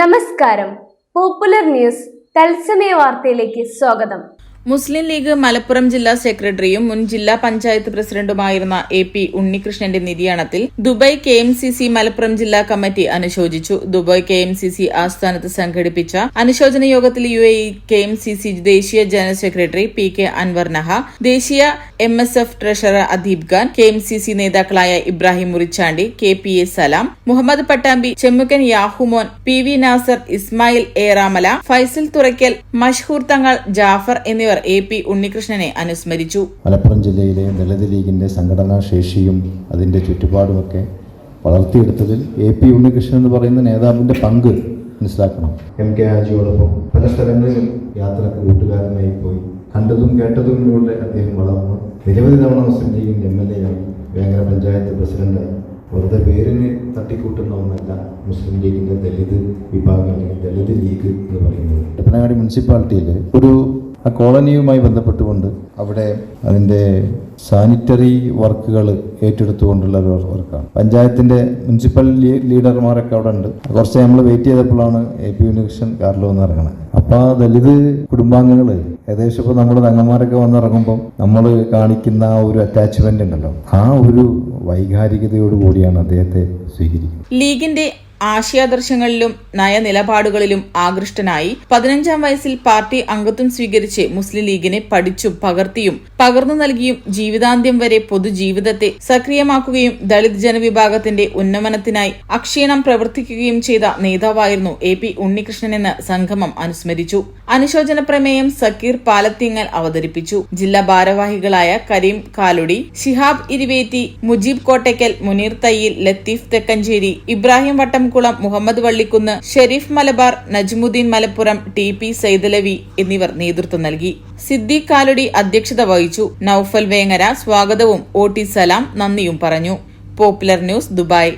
നമസ്കാരം. Popular news തത്സമയ വാർത്തയിലേക്ക് സ്വാഗതം. മുസ്ലിം ലീഗ് മലപ്പുറം ജില്ലാ സെക്രട്ടറിയും മുൻ ജില്ലാ പഞ്ചായത്ത് പ്രസിഡന്റുമായിരുന്ന എ പി ഉണ്ണികൃഷ്ണന്റെ നിര്യാണത്തിൽ Dubai K M C C Malappuram ജില്ലാ കമ്മിറ്റി അനുശോചിച്ചു. Dubai K M C C ആസ്ഥാനത്ത് സംഘടിപ്പിച്ച അനുശോചന യോഗത്തിൽ U A K M C C ദേശീയ general secretary P K Anwar Naha ദേശീയ M S F treasurer Adeeb Khan K M C C നേതാക്കളായ Ibrahim Murichandi K P A Salam Muhammad Pattambi Chemmukkan Yahumon P V Nasar Ismail Eramala Faisal Thurakkal Mashhoor Thangal Jafar എന്നിവർ A P ഉണ്ണികൃഷ്ണനെ അനുസ്മരിച്ചു. മലപ്പുറം ജില്ലയിലെ ദളിത് ലീഗിന്റെ സംഘടനാ ശേഷിയും അതിന്റെ ചുറ്റുപാടുമൊക്കെ വളർത്തിയെടുത്തതിൽ എ പി ഉണ്ണികൃഷ്ണൻ എന്ന് പറയുന്ന നേതാവിന്റെ പങ്ക് മനസ്സിലാക്കണം. എം കെ ഹാജിയോടൊപ്പം പല സ്ഥലങ്ങളിലും യാത്രയ്ക്ക് കൂട്ടുകാരനായി പോയി. കണ്ടതും കേട്ടതും കേട്ടതുമിലൂടെ അദ്ദേഹം വളർന്നു നിരവധി തവണ മുസ്ലിം ലീഗിന്റെ എം എൽ എ ആയി വേങ്ങര പഞ്ചായത്ത് പ്രസിഡന്റായി. വെറുതെ പേരിന് തട്ടിക്കൂട്ടുന്ന ഒന്നല്ല മുസ്ലിം ലീഗിന്റെ ദളിത് വിഭാഗം അല്ലെങ്കിൽ ദലിത് ലീഗ് എന്ന് പറയുന്നത്. ഇടപ്പനങ്ങാടി മുനിസിപ്പാലിറ്റിയിൽ ഒരു ആ കോളനിയുമായി ബന്ധപ്പെട്ടുകൊണ്ട് അവിടെ അതിന്റെ സാനിറ്ററി വർക്കുകൾ ഏറ്റെടുത്തുകൊണ്ടുള്ള ഒരു വർക്കാണ്. പഞ്ചായത്തിന്റെ മുനിസിപ്പൽ ലീഡർമാരൊക്കെ അവിടെ ഉണ്ട് കുറച്ച് നമ്മൾ വെയിറ്റ് ചെയ്തപ്പോഴാണ് എ പി ഉണ്ണികൃഷ്ണൻ കാറിൽ വന്ന് ഇറങ്ങണത്. അപ്പോൾ ദലിത് കുടുംബാംഗങ്ങൾ ഏകദേശം ഇപ്പോൾ നമ്മുടെ തങ്ങന്മാരൊക്കെ വന്നിറങ്ങുമ്പോൾ നമ്മൾ കാണിക്കുന്ന ആ ഒരു അറ്റാച്ച്മെന്റ് ഉണ്ടല്ലോ. ആ ഒരു വൈകാരികതയോട് കൂടിയാണ് അദ്ദേഹത്തെ സ്വീകരിക്കുന്നത്. ലീഗിന്റെ ആശയാദർശങ്ങളിലും നയനിലപാടുകളിലും ആകൃഷ്ടനായി പതിനഞ്ചാം വയസ്സിൽ പാർട്ടി അംഗത്വം സ്വീകരിച്ച് മുസ്ലിം ലീഗിനെ പഠിച്ചും പകർത്തിയും പകർന്നു നൽകിയും ജീവിതാന്ത്യം വരെ പൊതുജീവിതത്തെ സക്രിയമാക്കുകയും ദളിത് ജനവിഭാഗത്തിന്റെ ഉന്നമനത്തിനായി അക്ഷീണം പ്രവർത്തിക്കുകയും ചെയ്ത നേതാവായിരുന്നു എ പി ഉണ്ണികൃഷ്ണനെന്ന് സംഗമം അനുസ്മരിച്ചു. അനുശോചന പ്രമേയം സക്കീർ പാലത്തിങ്ങൽ അവതരിപ്പിച്ചു. ജില്ലാ ഭാരവാഹികളായ കരീം കാലുടി ശിഹാബ് ഇരിവേറ്റി മുജീബ് കോട്ടയ്ക്കൽ മുനീർ തയ്യിൽ ലത്തീഫ് തെക്കഞ്ചേരി ഇബ്രാഹിം വട്ടംകുളം മുഹമ്മദ് വള്ളിക്കുന്ന് ഷെരീഫ് മലബാർ നജ്മുദ്ദീൻ മലപ്പുറം ടി പി സൈദലവി എന്നിവർ നേതൃത്വം നൽകി. സിദ്ദീഖ് കാലടി അധ്യക്ഷത വഹിച്ചു. നൌഫൽ വേങ്ങര സ്വാഗതവും ഒ ടി സലാം നന്ദിയും പറഞ്ഞു. Popular news Dubai.